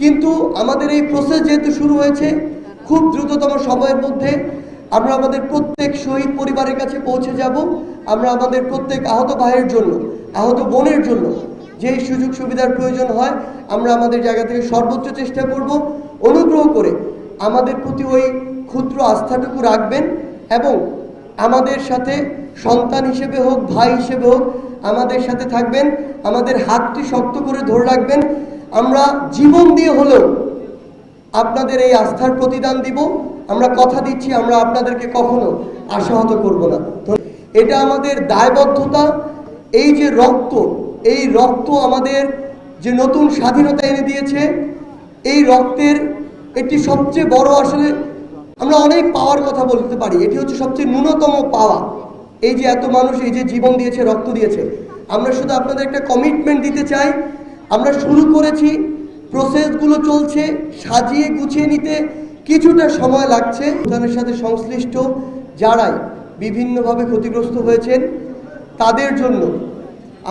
কিন্তু আমাদের এই প্রসেস যেহেতু শুরু হয়েছে, খুব দ্রুততম সময়ের মধ্যে আমরা আমাদের প্রত্যেক শহীদ পরিবারের কাছে পৌঁছে যাব। আমরা আমাদের প্রত্যেক আহত ভাইয়ের জন্য, আহত বোনের জন্য যেই সুযোগ সুবিধার প্রয়োজন হয়, আমরা আমাদের জায়গা থেকে সর্বোচ্চ চেষ্টা করব। অনুগ্রহ করে আমাদের প্রতি ওই ক্ষুদ্র আস্থাটুকু রাখবেন এবং আমাদের সাথে সন্তান হিসেবে হোক, ভাই হিসেবে হোক, আমাদের সাথে থাকবেন, আমাদের হাতটি শক্ত করে ধরে রাখবেন। আমরা জীবন দিয়ে হলেও আপনাদের এই আস্থার প্রতিদান দিব। আমরা কথা দিচ্ছি, আমরা আপনাদেরকে কখনো আশাহত করব না। এটা আমাদের দায়বদ্ধতা, এই যে রক্ত, এই রক্ত আমাদের যে নতুন স্বাধীনতা এনে দিয়েছে, এই রক্তের একটি সবচেয়ে বড় আসলে আমরা অনেক পাওয়ার কথা বলতে পারি। এটি হচ্ছে সবচেয়ে ন্যূনতম পাওয়া। এই যে এত মানুষ এই যে জীবন দিয়েছে, রক্ত দিয়েছে, আমরা শুধু আপনাদের একটা কমিটমেন্ট দিতে চাই আমরা শুরু করেছি প্রসেসগুলো চলছে, সাজিয়ে গুছিয়ে নিতে কিছুটা সময় লাগছে। তাদের সাথে সংশ্লিষ্ট যারাই বিভিন্নভাবে ক্ষতিগ্রস্ত হয়েছেন, তাদের জন্য,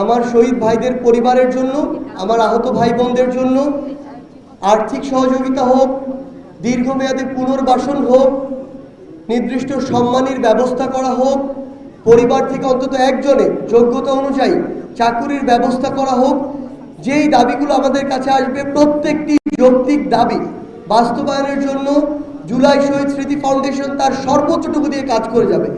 আমার শহীদ ভাইদের পরিবারের জন্য, আমার আহত ভাই বোনদের জন্য আর্থিক সহযোগিতা হোক, দীর্ঘমেয়াদী পুনর্বাসন হোক, নির্দিষ্ট সম্মানের ব্যবস্থা করা হোক, পরিবার থেকে অন্তত একজনে যোগ্যতা অনুযায়ী চাকুরির ব্যবস্থা করা হোক যেই দাবিগুলো আমাদের কাছে আসবে, প্রত্যেকটি যৌক্তিক দাবি বাস্তবায়নের জন্য জুলাই শহীদ স্মৃতি ফাউন্ডেশন তার সর্বোচ্চটুকু দিয়ে কাজ করে যাবে।